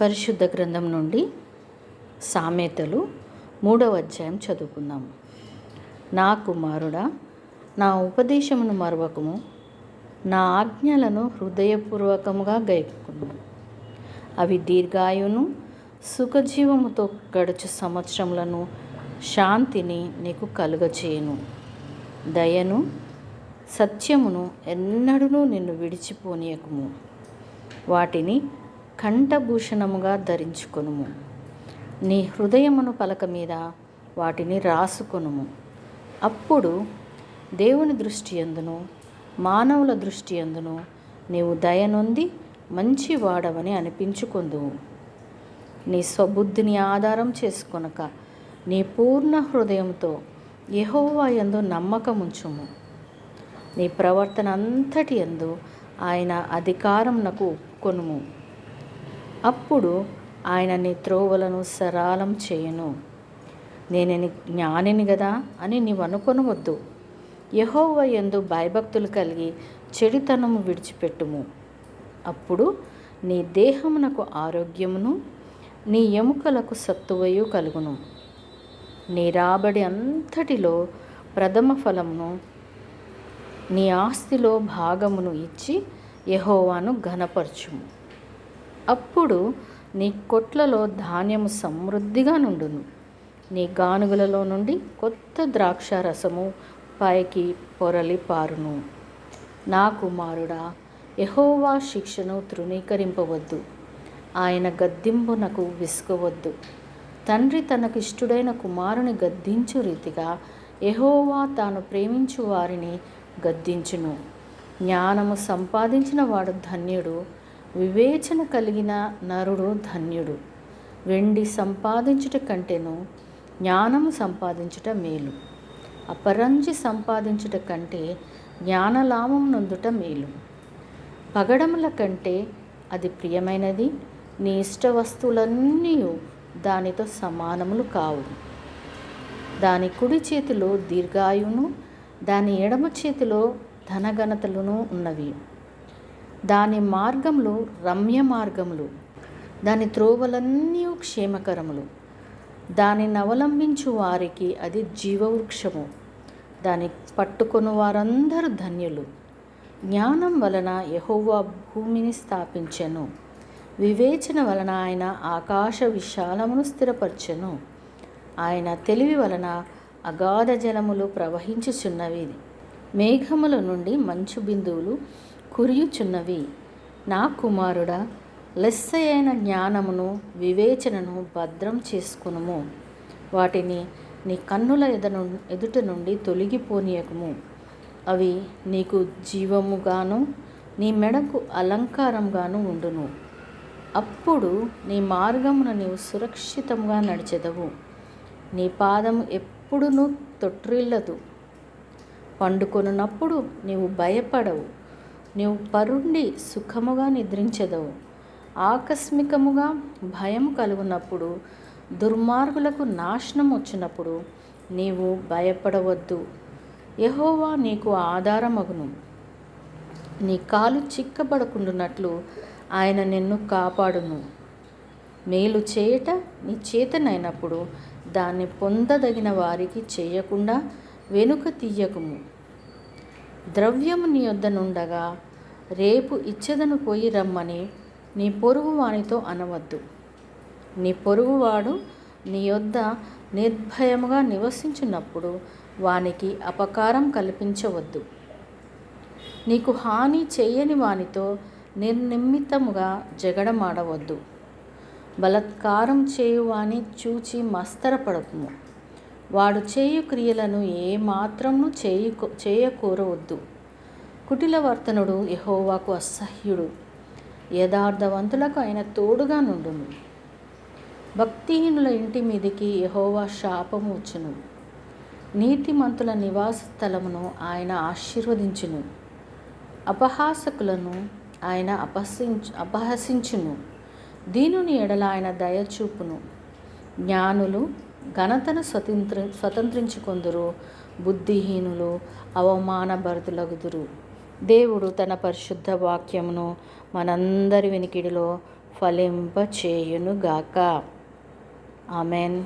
పరిశుద్ధ గ్రంథం నుండి సామెతలు మూడవ అధ్యాయం చదువుకుందాం. నా కుమారుడా నా ఉపదేశమును మరవకము. నా ఆజ్ఞలను హృదయపూర్వకముగా గైకును. అవి దీర్ఘాయును సుఖజీవముతో గడుచు సంవత్సరములను శాంతిని నీకు కలుగచేయును. దయను సత్యమును ఎన్నడూ నిన్ను విడిచిపోనీయకము. వాటిని కంఠభూషణముగా ధరించుకొనుము. నీ హృదయమును పలక మీద వాటిని రాసుకొనుము. అప్పుడు దేవుని దృష్టి ఎందును మానవుల దృష్టి ఎందును నీవు దయనొంది మంచి వాడవని అనిపించుకొందువు. నీ స్వబుద్ధిని ఆధారం చేసుకొనక నీ పూర్ణ హృదయంతో యహోవా యందు నమ్మకముంచుము. నీ ప్రవర్తన అంతటి యందు ఆయన అధికారంనకు ఒప్పుకొనుము. అప్పుడు ఆయన నీ త్రోవలను సరాలం చేయను. నేను నీ జ్ఞానిని కదా అని నీవు అనుకొనవద్దు. యహోవ ఎందు భయభక్తులు కలిగి చెడితనము విడిచిపెట్టుము. అప్పుడు నీ దేహమునకు ఆరోగ్యమును నీ ఎముకలకు సత్తువయు కలుగును. నీ రాబడి అంతటిలో ప్రథమ ఫలమును నీ ఆస్తిలో భాగమును ఇచ్చి యహోవాను ఘనపరచుము. అప్పుడు నీ కొట్లలో ధాన్యము సమృద్ధిగా నుండును. నీ గానుగులలో నుండి కొత్త ద్రాక్ష రసము పైకి పొరలి పారును నా కుమారుడా యహోవా శిక్షను తృణీకరింపవద్దు. ఆయన గద్దింపునకు విసుకవద్దు తండ్రి తనకు ఇష్టుడైన కుమారుని గద్దించు రీతిగా యహోవా తాను ప్రేమించు వారిని గద్దించును. జ్ఞానము సంపాదించిన వాడు ధన్యుడు వివేచన కలిగిన నరుడు ధన్యుడు. వెండి సంపాదించుట కంటేను జ్ఞానము సంపాదించుట మేలు. అపరంజి సంపాదించుట కంటే జ్ఞానలాభం నొందుట మేలు. పగడముల కంటే అది ప్రియమైనది నీ ఇష్ట వస్తువులన్నీ దానితో సమానములు కావు. దాని కుడి చేతిలో దీర్ఘాయువును దాని ఎడమ చేతిలో ధనఘనతలను ఉన్నవి. దాని మార్గములు రమ్య మార్గములు దాని త్రోవలన్నీ క్షేమకరములు. దానిని అవలంబించు వారికి అది జీవవృక్షము. దాని పట్టుకొని వారందరూ ధన్యులు. జ్ఞానం వలన యహోవా భూమిని స్థాపించెను. వివేచన వలన ఆయన ఆకాశ విశాలమును స్థిరపరచెను. ఆయన తెలివి వలన అగాధ జలములు ప్రవహించుచున్నవి. మేఘముల నుండి మంచు బిందువులు కురియుచున్నవి. నా కుమారుడా లెస్సయైన జ్ఞానమును వివేచనను భద్రం చేసుకునుము. వాటిని నీ కన్నుల ఎదను ఎదుట నుండి తొలగిపోనీయకము. అవి నీకు జీవముగాను నీ మెడకు అలంకారంగాను ఉండును. అప్పుడు నీ మార్గమున నీవు సురక్షితంగా నడిచెదవు. నీ పాదము ఎప్పుడునూ తొట్రిల్లదు. పండుకొనున్నప్పుడు నీవు భయపడవు. నీవు పరుండి సుఖముగా నిద్రించదవు. ఆకస్మికముగా భయం కలుగునప్పుడు దుర్మార్గులకు నాశనం వచ్చినప్పుడు నీవు భయపడవద్దు. యహోవా నీకు ఆధారమగును. నీ కాలు చిక్కబడకుండునట్లు ఆయన నిన్ను కాపాడును. మేలు చేయట నీ చేతనైనప్పుడు దాన్ని పొందదగిన వారికి చేయకుండా వెనుక తీయకుము. ద్రవ్యము నీ వద్దనుండగా రేపు ఇచ్చెదను పోయి రమ్మని నీ పొరుగు వానితో అనవద్దు. నీ పొరుగువాడు నీ యొద్ద నిర్భయముగా నివసించినప్పుడు వానికి అపకారం కల్పించవద్దు. నీకు హాని చేయని వానితో నిర్నిమిత్తముగా జగడమాడవద్దు. బలత్కారం చేయువాని చూచి మస్తరపడకుము. వాడు చేయు క్రియలను ఏ మాత్రము చేయకూరవద్దు. కుటిలవర్తనుడు యహోవాకు అసహ్యుడు. యథార్థవంతులకు ఆయన తోడుగా నుండును. భక్తిహీనుల ఇంటి మీదికి యహోవా శాపము వచ్చును. నీతిమంతుల నివాస స్థలమును ఆయన ఆశీర్వదించును. అపహాసకులను ఆయన అపహసించు అపహసించును. దీనుని ఎడల ఆయన దయచూపును జ్ఞానులు ఘనతను స్వతంత్ర స్వతంత్రించుకొందురు బుద్ధిహీనులు అవమానభరితులగుదురు. దేవుడు తన పరిశుద్ధ వాక్యమును మనందరి వెనికిడిలో ఫలింపచేయునుగాక. ఆమెన్.